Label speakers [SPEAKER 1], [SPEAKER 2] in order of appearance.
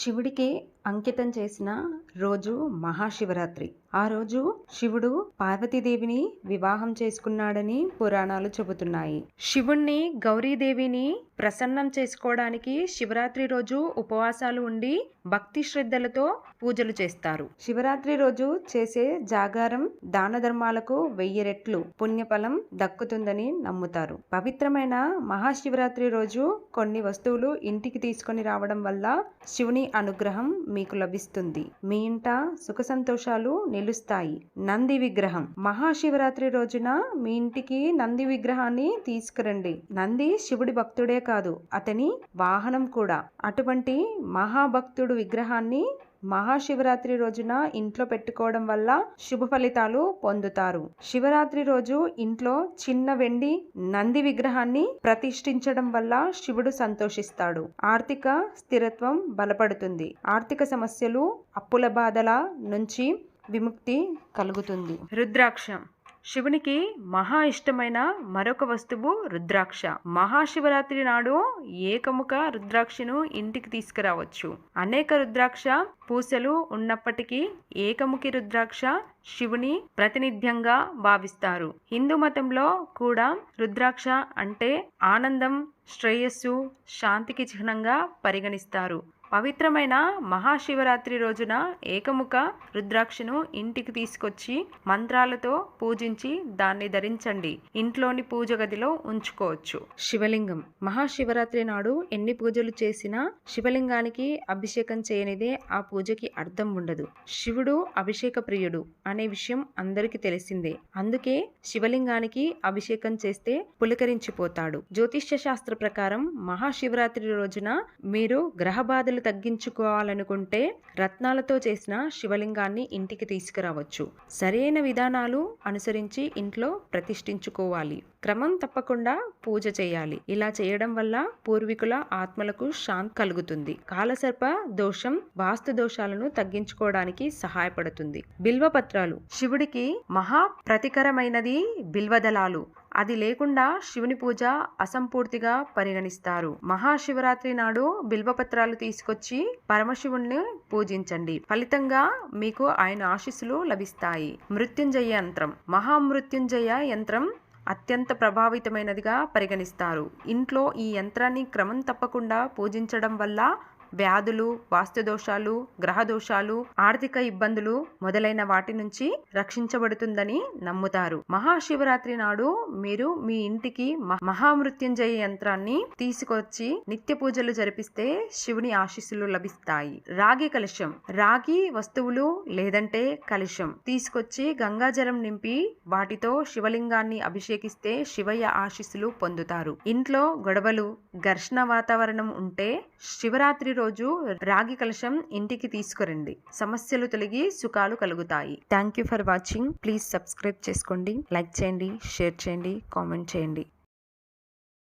[SPEAKER 1] శివుడికి అంకితం చేసిన రోజు మహాశివరాత్రి. ఆ రోజు శివుడు పార్వతీదేవిని వివాహం చేసుకున్నాడని పురాణాలు చెబుతున్నాయి. శివుణ్ణి గౌరీదేవిని ప్రసన్నం చేసుకోవడానికి శివరాత్రి రోజు ఉపవాసాలు ఉండి భక్తి శ్రద్ధలతో పూజలు చేస్తారు. శివరాత్రి రోజు చేసే జాగారం దాన ధర్మాలకు వెయ్యి రెట్లు పుణ్యఫలం దక్కుతుందని నమ్ముతారు. పవిత్రమైన మహాశివరాత్రి రోజు కొన్ని వస్తువులు ఇంటికి తీసుకొని రావడం వల్ల శివుని అనుగ్రహం మీకు లభిస్తుంది. మీ ఇంట సుఖ సంతోషాలు నిలుస్తాయి. నంది విగ్రహం. మహాశివరాత్రి రోజున మీ ఇంటికి నంది విగ్రహాన్ని తీసుకురండి. నంది శివుడి భక్తుడే కాదు అతని వాహనం కూడా. అటువంటి మహాభక్తుడు విగ్రహాన్ని మహాశివరాత్రి రోజున ఇంట్లో పెట్టుకోవడం వల్ల శుభ ఫలితాలు పొందుతారు. శివరాత్రి రోజు ఇంట్లో చిన్న వెండి నంది విగ్రహాన్ని ప్రతిష్ఠించడం వల్ల శివుడు సంతోషిస్తాడు. ఆర్థిక స్థిరత్వం బలపడుతుంది. ఆర్థిక సమస్యలు అప్పుల బాధల నుంచి విముక్తి కలుగుతుంది. రుద్రాక్ష. శివునికి మహా ఇష్టమైన మరొక వస్తువు రుద్రాక్ష. మహాశివరాత్రి నాడు ఏకముఖ రుద్రాక్షను ఇంటికి తీసుకురావచ్చు. అనేక రుద్రాక్ష పూసలు ఉన్నప్పటికీ ఏకముఖి రుద్రాక్ష శివుని ప్రాతినిధ్యంగా భావిస్తారు. హిందూ మతంలో కూడా రుద్రాక్ష అంటే ఆనందం శ్రేయస్సు శాంతికి చిహ్నంగా పరిగణిస్తారు. పవిత్రమైన మహాశివరాత్రి రోజున ఏకముఖ రుద్రాక్షను ఇంటికి తీసుకొచ్చి మంత్రాలతో పూజించి దాన్ని ధరించండి. ఇంట్లోని పూజ గదిలో ఉంచుకోవచ్చు. శివలింగం. మహాశివరాత్రి నాడు ఎన్ని పూజలు చేసినా శివలింగానికి అభిషేకం చేయనిదే ఆ పూజకి అర్థం ఉండదు. శివుడు అభిషేక ప్రియుడు అనే విషయం అందరికీ తెలిసిందే. అందుకే శివలింగానికి అభిషేకం చేస్తే పులకరించిపోతాడు. జ్యోతిష్య శాస్త్ర ప్రకారం మహాశివరాత్రి రోజున మీరు గ్రహ బాధలు తగ్గించుకోవాలనుకుంటే రత్నాలతో చేసిన శివలింగాన్ని ఇంటికి తీసుకురావచ్చు. సరైన విధానాలు అనుసరించి ఇంట్లో ప్రతిష్ఠించుకోవాలి. క్రమం తప్పకుండా పూజ చేయాలి. ఇలా చేయడం వల్ల పూర్వీకుల ఆత్మలకు శాంతి కలుగుతుంది. కాలసర్ప దోషం వాస్తు దోషాలను తగ్గించుకోవడానికి సహాయపడుతుంది. బిల్వపత్రాలు. శివుడికి మహా ప్రతికరమైనది బిల్వదళాలు. అది లేకుండా శివుని పూజ అసంపూర్తిగా పరిగణిస్తారు. మహాశివరాత్రి నాడు బిల్వపత్రాలు తీసుకొచ్చి పరమశివుణ్ణి పూజించండి. ఫలితంగా మీకు ఆయన ఆశీస్సులు లభిస్తాయి. మృత్యుంజయ యంత్రం. మహామృత్యుంజయ యంత్రం అత్యంత ప్రభావితమైనదిగా పరిగణిస్తారు. ఇంట్లో ఈ యంత్రాన్ని క్రమం తప్పకుండా పూజించడం వల్ల వ్యాధులు వాస్తుదోషాలు గ్రహదోషాలు గ్రహ దోషాలు ఆర్థిక ఇబ్బందులు మొదలైన వాటి నుంచి రక్షించబడుతుందని నమ్ముతారు. మహాశివరాత్రి నాడు మీరు మీ ఇంటికి మ- మహామృత్యుంజయ యంత్రాన్ని తీసుకొచ్చి నిత్య పూజలు జరిపిస్తే శివుని ఆశీస్సులు లభిస్తాయి. రాగి కలుష్యం. రాగి వస్తువులు లేదంటే కలుష్యం. తీసుకొచ్చి గంగాజలం నింపి వాటితో శివలింగాన్ని అభిషేకిస్తే శివయ్య ఆశీస్సులు పొందుతారు. ఇంట్లో గొడవలు ఘర్షణ వాతావరణం ఉంటే శివరాత్రి రోజు రాగి కలశం ఇంటికి తీసుకురండి. సమస్యలు తొలగి సుఖాలు కలుగుతాయి. Thank you for watching please subscribe చేసుకోండి. లైక్ చేయండి షేర్ చేయండి కామెంట్ చేయండి.